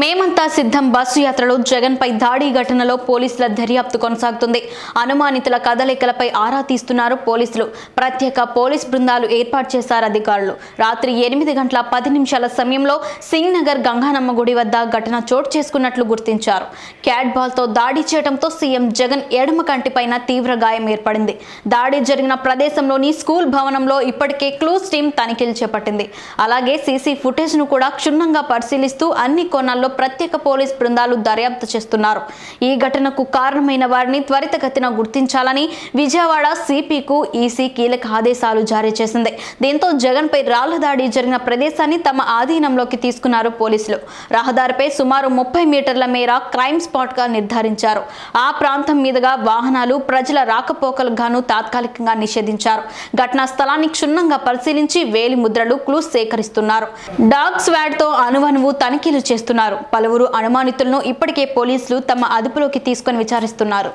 మేమంతా సిద్ధం. బస్సు యాత్రలో జగన్ పై దాడి ఘటనలో పోలీసుల దర్యాప్తు కొనసాగుతుంది. అనుమానితుల కదలికలపై ఆరా తీస్తున్నారు పోలీసులు. ప్రత్యేక పోలీస్ బృందాలు ఏర్పాటు చేశారు అధికారులు. రాత్రి ఎనిమిది గంటల పది నిమిషాల సమయంలో సింగ్ నగర్ గంగానమ్మ గుడి వద్ద ఘటన చోటు చేసుకున్నట్లు గుర్తించారు. క్యాట్ బాల్తో దాడి చేయడంతో సీఎం జగన్ ఎడమ కంటిపైన తీవ్ర గాయం ఏర్పడింది. దాడి జరిగిన ప్రదేశంలోని స్కూల్ భవనంలో ఇప్పటికే క్లూస్ టీం తనిఖీలు చేపట్టింది. అలాగే సీసీ ఫుటేజ్ను కూడా క్షుణ్ణంగా పరిశీలిస్తూ అన్ని కోణాల్లో ప్రత్యేక పోలీస్ బృందాలు దర్యాప్తు చేస్తున్నారు. ఈ ఘటనకు కారణమైన వారిని త్వరితగతిన గుర్తించాలని విజయవాడ సిపికు ఈసీ కీలక ఆదేశాలు జారీ చేసింది. దీంతో జగన్ పై రాళ్ళ దాడి జరిగిన ప్రదేశాన్ని తమ ఆధీనంలోకి తీసుకున్నారు పోలీసులు. రహదారిపై సుమారు ముప్పై మీటర్ల మేర క్రైమ్ స్పాట్గా నిర్ధారించారు. ఆ ప్రాంతం మీదుగా వాహనాలు ప్రజల రాకపోకలు గాను తాత్కాలికంగా నిషేధించారు. ఘటనా స్థలాన్ని క్షుణ్ణంగా పరిశీలించి వేలి ముద్రలు క్లూస్ సేకరిస్తున్నారు. డాగ్ స్వాడ్తో అణువణువు తనిఖీలు చేస్తున్నారు. పలువురు అనుమానితులను ఇప్పటికే పోలీసులు తమ అదుపులోకి తీసుకొని విచారిస్తున్నారు.